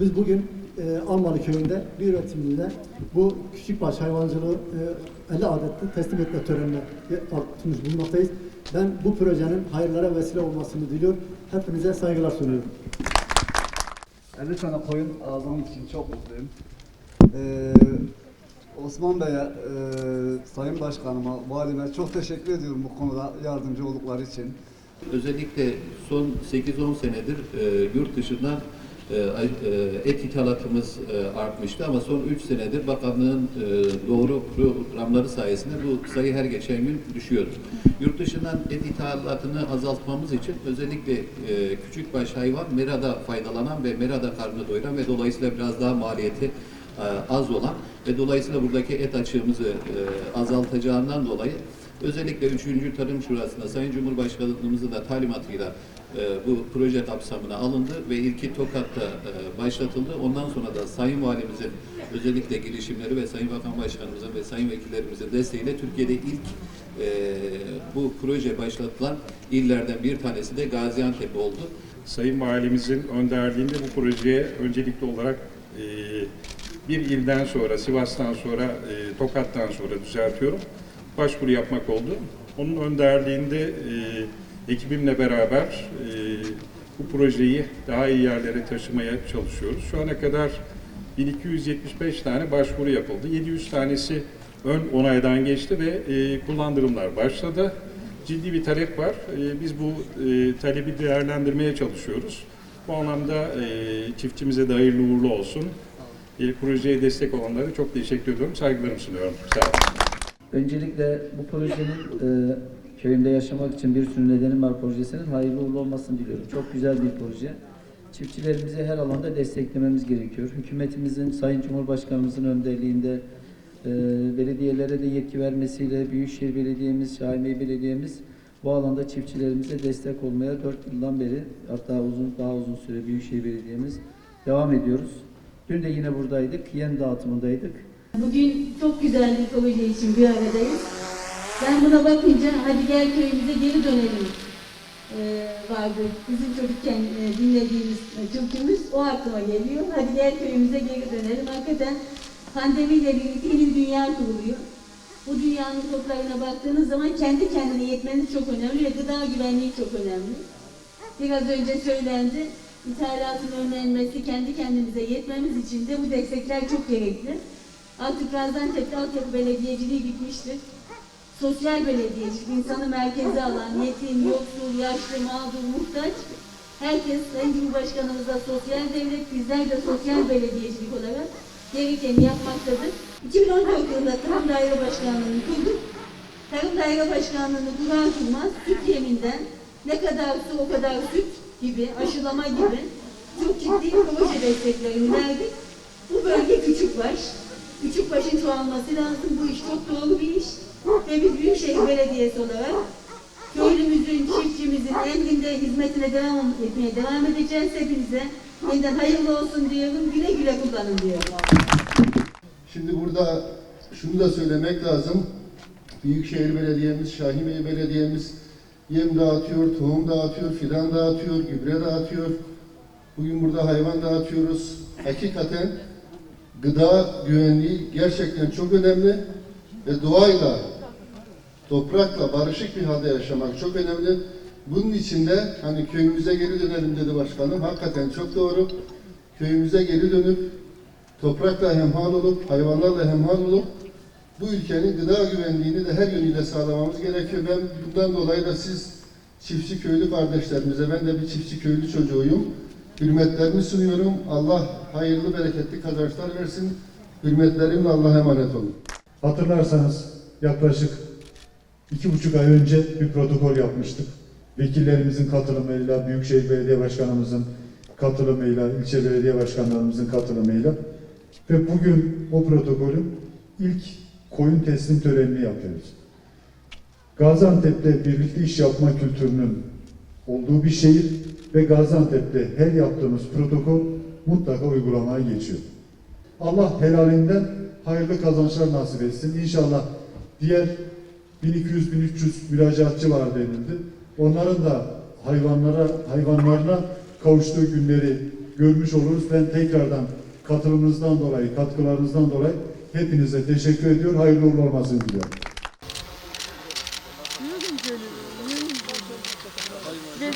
Biz bugün e, Almalı köyünde bir üretiminde bu küçükbaş hayvancılığı e, 50 adetli teslim etme törenine atmış bulunmaktayız. Ben bu projenin hayırlara vesile olmasını diliyorum. Hepinize saygılar sunuyorum. 50 tane koyun aldığım için çok mutluyum. Ee, Osman Bey'e, e, Sayın Başkanıma, Valime çok teşekkür ediyorum bu konuda yardımcı oldukları için. Özellikle son 8-10 senedir e, yurt dışından e, e, et ithalatımız e, artmıştı ama son 3 senedir bakanlığın e, doğru programları sayesinde bu sayı her geçen gün düşüyor. Yurt dışından et ithalatını azaltmamız için özellikle e, küçükbaş hayvan merada faydalanan ve merada karnını doyuran ve dolayısıyla biraz daha maliyeti e, az olan ve dolayısıyla buradaki et açığımızı e, azaltacağından dolayı özellikle 3. Tarım Şurası'nda Sayın Cumhurbaşkanımızın da talimatıyla e, bu proje kapsamına alındı ve ilki Tokat'ta e, başlatıldı. Ondan sonra da Sayın Valimizin özellikle girişimleri ve Sayın Bakan Başkanımızın ve Sayın Vekillerimizin desteğiyle Türkiye'de ilk e, bu proje başlatılan illerden bir tanesi de Gaziantep oldu. Sayın Valimizin önderliğinde bu projeye öncelikli olarak e, bir ilden sonra, Sivas'tan sonra, e, Tokat'tan sonra düzeltiyorum, başvuru yapmak oldu. Onun önderliğinde e, ekibimle beraber e, bu projeyi daha iyi yerlere taşımaya çalışıyoruz. Şu ana kadar 1275 tane başvuru yapıldı. 700 tanesi ön onaydan geçti ve e, kullandırımlar başladı. Ciddi bir talep var. E, biz bu e, talebi değerlendirmeye çalışıyoruz. Bu anlamda e, çiftçimize de hayırlı uğurlu olsun. E, projeye destek olanlara çok teşekkür ediyorum. Saygılarımı sunuyorum. Sağ olun. Öncelikle bu projenin e, köyümde yaşamak için bir sürü nedenim var projesinin. Hayırlı uğurlu olmasını diliyorum. Çok güzel bir proje. Çiftçilerimizi her alanda desteklememiz gerekiyor. Hükümetimizin, Sayın Cumhurbaşkanımızın önderliğinde e, belediyelere de yetki vermesiyle Büyükşehir Belediye'miz, Şahinbey Belediye'miz bu alanda çiftçilerimize destek olmaya 4 yıldan beri hatta uzun daha uzun süre Büyükşehir Belediye'miz devam ediyoruz. Dün de yine buradaydık. Yem dağıtımındaydık. Bugün çok güzel bir proje için bir aradayız. Ben buna bakınca hadi gel köyümüze geri dönelim ee, vardı. Bizim çocukken e, dinlediğimiz e, türkümüz o aklıma geliyor. Hadi gel köyümüze geri dönelim. Hakikaten pandemiyle birlikte yeni dünya kuruluyor. Bu dünyanın toplarına baktığınız zaman kendi kendine yetmeniz çok önemli ve gıda güvenliği çok önemli. Biraz önce söylendi. İthalatın önlenmesi, kendi kendimize yetmemiz için de bu destekler çok gerekli. Artık Gaziantep'te altyapı belediyeciliği bitmiştir. Sosyal belediyecilik, insanı merkeze alan, yetim, yoksul, yaşlı, mağdur, muhtaç, herkes Sayın Cumhurbaşkanımızla sosyal devlet, bizler de sosyal belediyecilik olarak gerekeni yapmaktadır. 2014 yılında Tarım Daire Başkanlığı'nı kurduk. Tarım Daire Başkanlığı'nı kurar kurmaz süt yeminden ne kadar su o kadar süt gibi, aşılama gibi çok ciddi proje desteklerini verdik. Bu bölge Küçükbaş. Küçükbaş'ın çoğalması lazım. Bu iş çok doğru bir iş. Ve biz Büyükşehir Belediyesi olarak köylümüzün, çiftçimizin emrinde hizmetine devam etmeye devam edeceğiz. Hepinize yeniden hayırlı olsun diyorum. Güle güle kullanın diyorum. Şimdi burada şunu da söylemek lazım. Büyükşehir Belediye'miz, Şahinbey Belediye'miz yem dağıtıyor, tohum dağıtıyor, fidan dağıtıyor, gübre dağıtıyor. Bugün burada hayvan dağıtıyoruz. Hakikaten gıda güvenliği gerçekten çok önemli ve doğayla, toprakla barışık bir halde yaşamak çok önemli. Bunun için de hani köyümüze geri dönelim dedi başkanım. Hakikaten çok doğru. Köyümüze geri dönüp toprakla hemhal olup, hayvanlarla hemhal olup bu ülkenin gıda güvenliğini de her yönüyle sağlamamız gerekiyor. Ben bundan dolayı da siz çiftçi köylü kardeşlerimize, ben de bir çiftçi köylü çocuğuyum. Hürmetlerimi sunuyorum. Allah hayırlı, bereketli kazançlar versin. Hürmetlerimle Allah'a emanet olun. Hatırlarsanız yaklaşık iki buçuk ay önce bir protokol yapmıştık. Vekillerimizin katılımıyla, Büyükşehir Belediye Başkanımızın katılımıyla, ilçe belediye başkanlarımızın katılımıyla ve bugün o protokolün ilk koyun teslim törenini yapıyoruz. Gaziantep'te birlikte iş yapma kültürünün olduğu bir şehir ve Gaziantep'te her yaptığımız protokol mutlaka uygulamaya geçiyor. Allah helalinden hayırlı kazançlar nasip etsin. İnşallah diğer 1200-1300 müracaatçı var denildi. Onların da hayvanlara hayvanlarına kavuştuğu günleri görmüş oluruz. Ben tekrardan katılımınızdan dolayı, katkılarınızdan dolayı hepinize teşekkür ediyor. Hayırlı uğurlu olmasını diliyorum. Benim